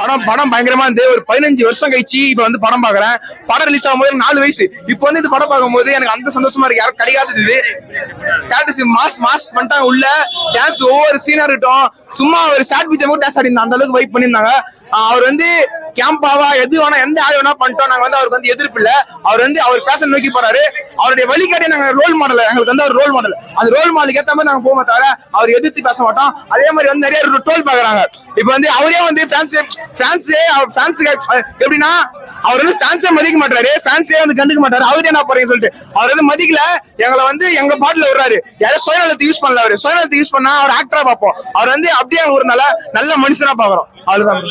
படம் படம் பயங்கரமா இருந்து ஒரு பதினஞ்சு வருஷம் கழிச்சு இப்ப வந்து படம் பாக்குறேன் படம் ரிலீஸ் ஆகும்போது போது நாலு வயசு. இப்ப வந்து இந்த படம் பார்க்கும்போது எனக்கு அந்த சந்தோஷமா இருக்கு. யாரும் கிடைக்காதது இது. கேரக்டர்ஸ் மாஸ் மாஸ் பண்ணிட்டாங்க உள்ள. டான்ஸ் ஒவ்வொரு சீனா இருக்கட்டும். சும்மா ஒரு ஷார்ட் பிச்சை மட்டும் டான்ஸ் ஆடி அந்த அளவுக்கு வைப் பண்ணியிருந்தாங்க. அவர் வந்து கேம்பாவா எது வேணா எந்த ஆள் வேணா பண்ணிட்டோம். நாங்க வந்து அவருக்கு வந்து எதிர்ப்பு இல்ல. அவர் வந்து அவர் பேச நோக்கி போறாரு. அவருடைய வழிகாட்டி நாங்க ரோல் மாடல் எங்களுக்கு வந்து ஒரு ரோல் மாடல் அந்த ரோல் மாடலுக்கு ஏத்த மாதிரி நாங்க போக தவிர அவர் எதிர்த்து பேச மாட்டோம். அதே மாதிரி வந்து நிறைய டோல் பாக்குறாங்க இப்ப வந்து அவரே வந்து ஃபேன்ஸ் ஃபேன்ஸ் ஃபேன்ஸுக்கு எப்படின்னா அவர் வந்து ஃபேன்ஸே மதிக்க மாட்டாரு. ஃபேன்ஸே வந்து கண்டுக்க மாட்டாரு. அவரே என்ன போறீங்கன்னு சொல்லிட்டு அவர் வந்து மதிக்கல. எங்களை வந்து எங்க பாட்டில் விடுறாரு. யாரும் சுயநலத்தை யூஸ் பண்ணல அவரு. சுயநலத்தை யூஸ் பண்ணா அவர் ஆக்டரா பார்ப்போம். அவர் வந்து அப்படியே ஒரு நல்ல நல்ல மனுஷனா பாக்குறோம் அவ்வளவுதான்.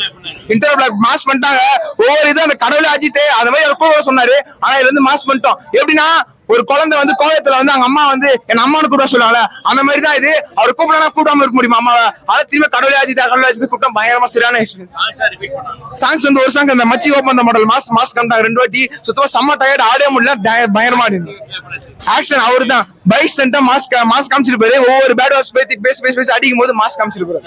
இன்டர் பிளாக் மாஸ் பண்ணிட்டாங்க. ஒவ்வொரு இதுவும் அந்த கடவுளே அஜித்து அந்த மாதிரி அவர் சொன்னாரு. ஆனா இதுல இருந்து மாஸ் பண்ணிட்டோம். எப்படின்னா ஒரு குழந்தை வந்து கோயத்துல வந்து அவங்க அம்மா வந்து என் அம்மானு கூப்பிட சொல்லுவாங்கல்ல அந்த மாதிரி தான் இது. அவர் கூப்பிடலாம் கூப்பிடாம இருக்க முடியுமா அம்மாவை? அதை திரும்ப கடவுளே அஜித் கடவுளே அஜித் கூட்டம் பயங்கரமா சரியான எக்ஸ்பீரியன்ஸ் சாங்ஸ் வந்து ஒரு சாங் அந்த மச்சி ஓப்பன் மாடல் மாஸ் மாஸ் கண்டாங்க ரெண்டு வாட்டி. சுத்தமா செம்ம டயர்ட் ஆடே முடியல டய- பயங்கரமா ஆக்ஷன் அவரு தான் பைக் சென்டா மாஸ் மாஸ் காமிச்சிருப்பாரு ஒவ்வொரு பேட் வாஸ் பேசி பேசி பேசி பேசி அடிக்கும் போது மாஸ் காமிச்சிருப்பாரு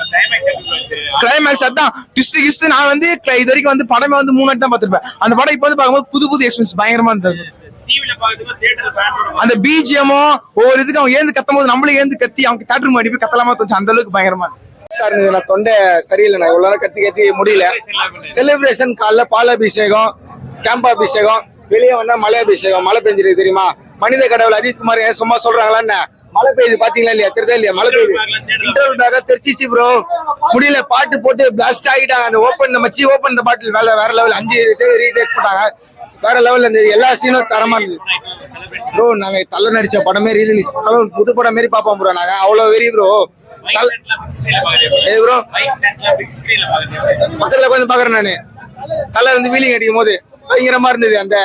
கிளைமேக்ஸ் அதான். ட்விஸ்ட் கிஸ்ட் நான் வந்து இது வரைக்கும் வந்து படமே வந்து மூணு தான் பார்த்திருப்பேன். அந்த படம் இப்போ வந்து பார்க்கும்போது புது புது எக்ஸ்பீரியன்ஸ் பயங்கரமா இருந்தது. அந்த பிஜிஎமும் ஒவ்வொரு இதுக்கு அவங்க ஏந்து கத்தும் போது நம்மளும் ஏந்து கத்தி அவங்க தேட்டர் மாடி போய் கத்தலாமா தோணுச்சு அந்த அளவுக்கு பயங்கரமா இருந்தது நான் தொண்டை சரியில்லை நான் இவ்வளவு நேரம் கத்தி கத்தி முடியல. செலிப்ரேஷன் காலைல பால் அபிஷேகம் கேம்ப் அபிஷேகம் வெளியே வந்தா மலை அபிஷேகம் மழை பெஞ்சிருக்கு தெரியுமா? மனித கடவுள் அஜித் குமார் ஏன் சும்மா சொல்றாங்களா என்ன? மழை பெய்யுது பாத்தீங்களா இல்லையா? தெரியுதா இல்லையா? மழை பெய்யுது. இன்டர்வியூக்காக தெரிச்சிச்சு ப்ரோ முடியல பாட்டு போட்டு பிளாஸ்ட் ஆகிட்டாங்க. அந்த ஓப்பன் மச்சி ஓப்பன் இந்த பாட்டில் வேலை வேற லெவல் அஞ்சு ரீடேக் போட்டாங்க. வேற லெவல்ல இருந்தது. எல்லா சீனும் தரமா இருந்தது. ப்ரோ நாங்க தலை நடிச்ச படமே ரீலீஸ் புது படம் மாரி பாப்போம் ப்ரோ நாங்க அவ்வளவு வெறி ப்ரோ ஏ ப்ரோ பக்கத்துல உட்காந்து பாக்குறேன் நானு. தலை வந்து வீலிங் அடிக்கும் போது பயங்கரமா இருந்தது. அந்த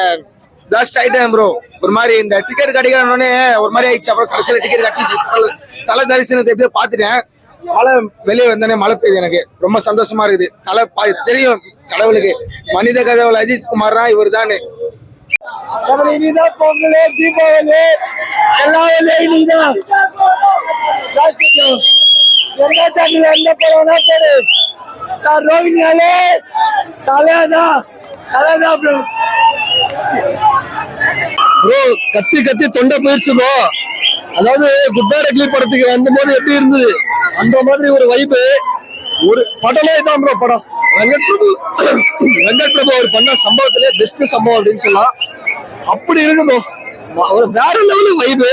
பிளாஸ்ட் ஆயிட்டேன் ப்ரோ ஒரு மாதிரி இந்த டிக்கெட் கிடைக்கிறோன்னே ஒரு மாதிரி ஆயிடுச்சு. அப்புறம் கடைசியில் டிக்கெட் கிடைச்சிச்சு தலை- தலை தரிசனத்தை எப்படியோ பார்த்துட்டேன். மழை வெளியே வந்தோடனே மழை பெய்யுது எனக்கு. ரொம்ப சந்தோஷமா இருக்குது. தலை பா- தெரியும் கடவுளுக்கு. மனித கடவுள் அஜித் குமார் தான் இவர் தான் இனிதான் பொங்கல் தீபாவளி. எல்லா வேலையும் இனிதான் எந்த தேட்டர்ல எந்த படம்னா பேரு நான் ரோஹினியாலே தலையாதான் தலையாதான் ப்ரோ ப்ரோ கத்தி கத்தி தொண்டை போயிடுச்சு ப்ரோ அதாவது குட் அக்லி படத்துக்கு வந்தபோது எப்படி இருந்தது? அந்த மாதிரி ஒரு வைப்பு ஒரு படமே தான் ப்ரோ படம். வெங்கட் பிரபு வெங்கட் பிரபு அவர் பண்ண சம்பவத்திலே பெஸ்ட் சம்பவம் அப்படின்னு சொல்லலாம். அப்படி இருக்கு ஒரு வேற லெவலு வைப்பு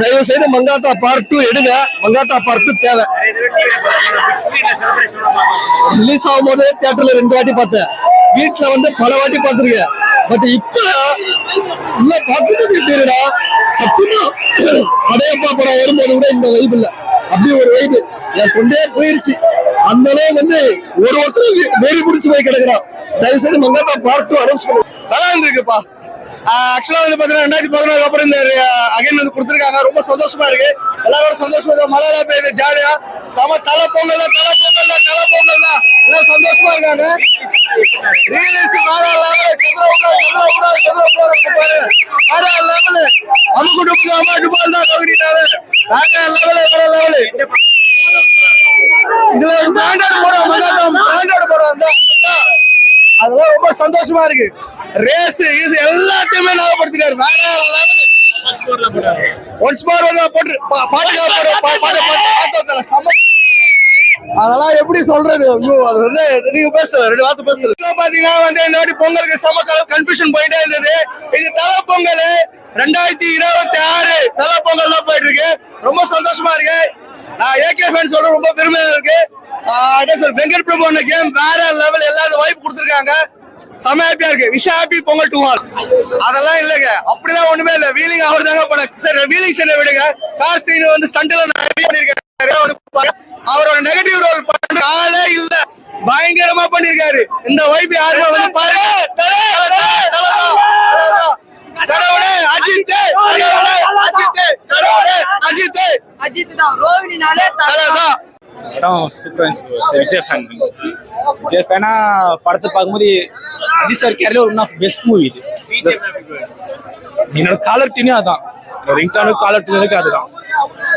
தயவு செய்து மங்காத்தா பார்ட் டூ எடுங்க. மங்காத்தா பார்ட் டூ தேவை. ரிலீஸ் ஆகும்போது தியேட்டர்ல ரெண்டு வாட்டி பார்த்தேன். வீட்டுல வந்து பல வாட்டி பார்த்திருக்கேன். பட் இப்ப உள்ள பார்க்கும்போது எப்படி இருக்கா சத்தியமா படையப்பா படம் வரும்போது கூட இந்த வைப் இல்லை. அப்படி ஒரு வைப்பு என் கொண்டே போயிருச்சு. அந்த அளவுக்கு வந்து ஒரு ஒருத்தர் வெறி பிடிச்சு போய் கிடக்குறான். தயவு செய்து மங்காத்தா பார்ட் டூ அனௌன்ஸ் பண்ணுவோம் நல்லா இருந்திருக்குப்பா. ஆக்சுவலா வந்து பாத்தீங்கன்னா ரெண்டாயிரத்தி பதினாறு அப்புறம் இந்த அகைன் வந்து கொடுத்துருக்காங்க. ரொம்ப சந்தோஷமா இருக்கு. எல்லாரோட சந்தோஷமா மழை எல்லாம் பெய்யுது. ஜாலியா. சம தலை பொங்கல் தான் தலை பொங்கல் தான் தலை பொங்கல் தான். எல்லாம் சந்தோஷமா இருக்காங்க? ரீல்ஸ் வேற லெவல் சந்திர உட்காரு சந்திர உட்காரு சந்திர உட்காரு வேற லெவல் அமுக்கு டுமுக்கு அம்மா டுபால் தான் கவுடிட்டாரு வேற லெவல் வேற லெவல் இதுல பிராண்டட் படம் மங்காட்டம் பிராண்டட் படம் தான் தான். அதெல்லாம் ரொம்ப சந்தோஷமா இருக்கு. ரேஸ் இது எல்லாத்தையுமே ஞாபகப்படுத்திட்டாரு வேற லெவல் ஒன்ஸ் மோர் போட்டு பா- பாட்டுக்காக போட பா- பாட்டு பாட்டு பாட்டு செம்ம அதெல்லாம் எப்படி சொல்றது? ஐயோ அது வந்து நீங்க பேசுறது ரெண்டு வார்த்தை பேசுறது. இப்போ பாத்தீங்கன்னா வந்து இந்த வாட்டி பொங்கலுக்கு செம கன்ஃபியூஷன் போயிட்டே இருந்தது. இது தலை பொங்கல் ரெண்டாயிரத்தி இருபத்தி ஆறு தலை பொங்கல் தான் போயிட்டு இருக்கு ரொம்ப சந்தோஷமா இருக்கு. நான் ஏகே ஃபேன் சொல்ற ரொம்ப பெருமையா இருக்கு. அதே சார் வெங்கட் பிரபு அந்த கேம் வேற லெவல் எல்லாரும் வாய்ப்பு கொடுத்துருக்காங்க. செம ஹாப்பியா இருக்கு. விஷ ஹாப்பி பொங்கல் டூ ஆல் அதெல்லாம் இல்லைங்க. அப்படிலாம் ஒண்ணுமே இல்ல. வீலிங் அவர் தாங்க பண்ண சரி வீலிங் சென்னை விடுங்க. கார் சீன் வந்து ஸ்டண்ட்ல நிறைய பண்ணிருக்காரு பண்ணிருக்காரு இந்த வைப் யாருமே வந்து பாருங்க. கடவுளே அஜித் அஜித் அஜித் அஜித் தான் ரோஹினினாலே தலை. தலைதான் படம் சூப்பராக இருந்துச்சு. சரி, விஜய் ஃபேன் விஜய் ஃபேனா படத்தை பார்க்கும்போது அஜித் சார் கேரள ஒன் ஆஃப் பெஸ்ட் மூவி இது. என்னோட காலர் டினே அதான். ரிங்டானு காலர் டினுக்கு அதுதான்.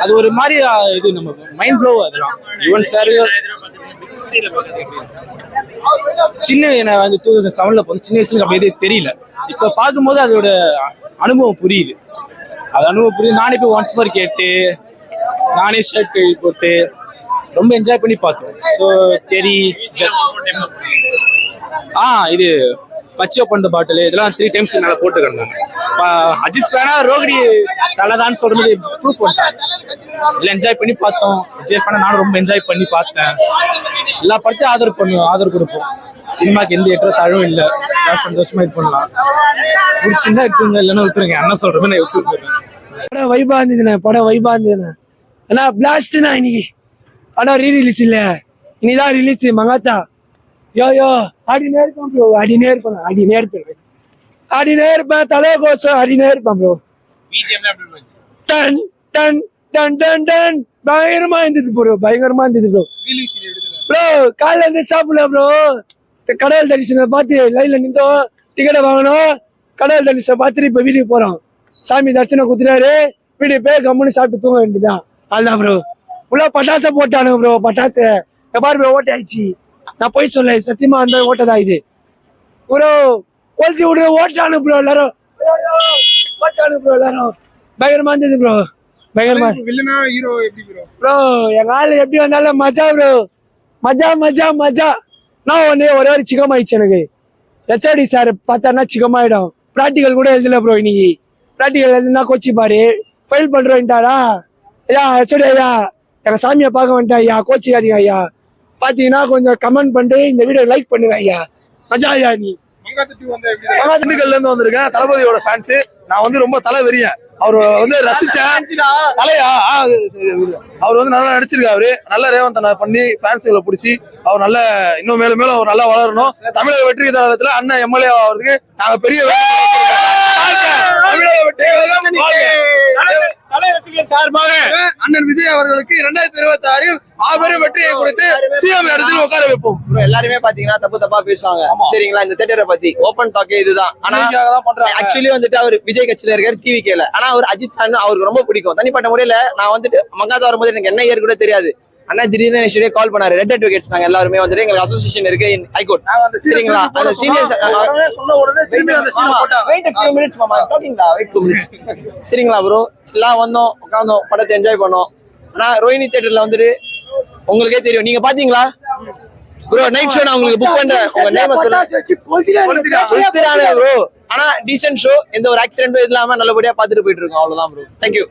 அது ஒரு மாதிரி இது நம்ம மைண்ட் ப்ளோ அதெல்லாம். யுவன் சார் சின்ன நான் வந்து டூ தௌசண்ட் செவன்ல போது சின்ன வயசுல அப்படி எதுவும் தெரியல. இப்போ பார்க்கும்போது அதோட அனுபவம் புரியுது. அது அனுபவம் புரியுது. நானே போய் ஒன்ஸ் மாதிரி கேட்டு நானே ஷர்ட் போட்டு ரொம்ப என்ஜாய் பண்ணி பார்த்தோம். ஸோ தெரி ஆ இது பச்சை பண்ண பாட்டில். இதெல்லாம் த்ரீ டைம்ஸ் என்னால் போட்டுக்கிறேன் அஜித் ஃபேனா ரோகிணி தலைதான்னு சொல்ற மாதிரி ப்ரூவ் பண்ணிட்டாங்க இல்லை என்ஜாய் பண்ணி பார்த்தோம். விஜய் ஃபேனா நானும் ரொம்ப என்ஜாய் பண்ணி பார்த்தேன். எல்லா படத்தையும் ஆதரவு பண்ணுவோம் ஆதரவு கொடுப்போம். சினிமாக்கு எந்த ஏற்ற தாழ்வும் இல்லை. எல்லாம் சந்தோஷமா இது பண்ணலாம். பிடிச்சிருந்தா எடுத்துங்க இல்லைன்னா விட்டுருங்க என்ன சொல்றேன் நான் விட்டுருக்கேன் படம் வைபா இருந்ததுண்ணே படம் வைபா இருந்ததுண்ணே. அண்ணா பிளாஸ்ட்ண்ணா இன்னைக்கு. படம் ரீ ரிலீஸ் இல்ல. இன்னைதான் ரிலீஸ் மங்காத்தா. யோ யோ ஆடினே இருப்பேன் ப்ரோ ஆடினே இருப்பேன் ஆடினே இருப்பேன் ஆடினே இருப்பேன் தலை கோசம் ஆடினே இருப்பேன் ப்ரோ டன் டன் டன் டன் டன். பயங்கரமா இருந்தது ப்ரோ பயங்கரமா இருந்தது ப்ரோ ப்ரோ காலைல இருந்து சாப்பிடல ப்ரோ கடவுள் தரிசனம் பார்த்து லைன்ல நின்றோம் டிக்கெட்டை வாங்கணும் கடவுள் தரிசனம் பார்த்துட்டு இப்ப வீட்டுக்கு போறோம். சாமி தரிசனம் குத்துறாரு வீட்டுக்கு போய் கம்முன்னு சாப்பிட்டு தூங்க வேண்டியதுதான். அதுதான் ப்ரோ உள்ள பட்டாசை போட்டானுங்க ப்ரோ பட்டாசு. பாரு ப்ரோ ஓட்டை ஆயிடுச்சு. நான் போய் சொல்ல சத்தியமா அந்த ஓட்டை தான் இது. ப்ரோ கொளுத்தி விடுற ஓட்டானு ப்ரோ எல்லாரும். ஓட்டானு ப்ரோ எல்லாரும். பயங்கரமா இருந்தது ப்ரோ பயங்கரமா. ப்ரோ எங்க ஆளு எப்படி வந்தாலும் மஜா ப்ரோ மஜா மஜா மஜா. நான் வந்து ஒரே ஒரு சிக்கம் ஆயிடுச்சு எனக்கு ஹெச்ஓடி சார் பார்த்தாருன்னா சிக்கமாயிடும் ப்ராக்டிக்கல் கூட எழுதல ப்ரோ இன்னைக்கு. ப்ராக்டிக்கல் எழுதுனா கோச்சி பாரு. ஃபெயில் பண்றோன்ட்டாரா ஐயா ஹெச்ஓடி ஐயா. எங்க சாமியை பார்க்க வந்துட்டேன் ஐயா கோச்சிக்காதீங்க ஐயா. பாத்தீங்கன்னா கொஞ்சம் கமெண்ட் பண்ணிட்டு இந்த வீடியோ லைக் பண்ணுங்க ஐயா. மஜா ஐயா நீ. திண்டுக்கல்ல இருந்து வந்திருக்கேன். தளபதியோட ஃபேன்ஸ் நான் வந்து ரொம்ப தலை வெறியன் அவர் வந்து ரசிச்சேன் தலையா? அவர் வந்து நல்லா நடிச்சிருக்காரு நல்ல ரேவந்தனை பண்ணி ஃபேன்ஸுகளை பிடிச்சி அவர் நல்ல இன்னும் மேலும் மேலும் அவர் நல்லா வளரணும். தமிழக வெற்றி தளத்துல அண்ணன் எம்எல்ஏ ஆகிறதுக்கு நாங்க பெரிய தமிழக வெற்றி சார்பாக அண்ணன் விஜய் அவர்களுக்கு இரண்டாயிரத்தி இருபத்தி ஆறில் மாபெரும் வெற்றியை கொடுத்து சிஎம் இடத்தில் உட்கார வைப்போம். எல்லாருமே பாத்தீங்கன்னா தப்பு தப்பா பேசுவாங்க. சரிங்களா? இந்த தேட்டரை பத்தி ஓபன் டாக்கே இதுதான். ஆனா ஆக்சுவலி வந்துட்டு அவர் விஜய் கட்சியில இருக்காரு டிவி கேல ஆனா அவர் அஜித் ஃபேன் அவருக்கு ரொம்ப பிடிக்கும். தனிப்பட்ட முறையில நான் வந்துட்டு மங்காத வரும்போது எனக்கு என்ன இயர் கூட தெரியாது. அண்ணா திடீர்னு நெக்ஸ்ட் கால் பண்ணாரு. ரெட் அட்வொகேட்ஸ் நாங்க எல்லாருமே வந்துட்டு எங்களுக்கு அசோசியேஷன் இருக்கு ஹைகோர்ட் அந்த scene சரிங்களா? அந்த சீனியர்ஸ் சரிங்களா ப்ரோ எல்லாம் வந்தோம் உட்காந்தோம் படத்தை என்ஜாய் பண்ணோம். ஆனா ரோஹிணி தியேட்டர்ல வந்துட்டு உங்களுக்கே தெரியும். நீங்க பாத்தீங்களா? ப்ரோ நைட் ஷோ நான் உங்களுக்கு புக் பண்றேன் உங்க நேம சொல்லுங்க ப்ரோ ஆனா டீசென்ட் ஷோ எந்த ஒரு ஆக்சிடென்ட்டும் இல்லாம நல்லபடியா பாத்துட்டு போயிட்டு இருக்கோம். அவ்வளவுதான் ப்ரோ தேங்க்யூ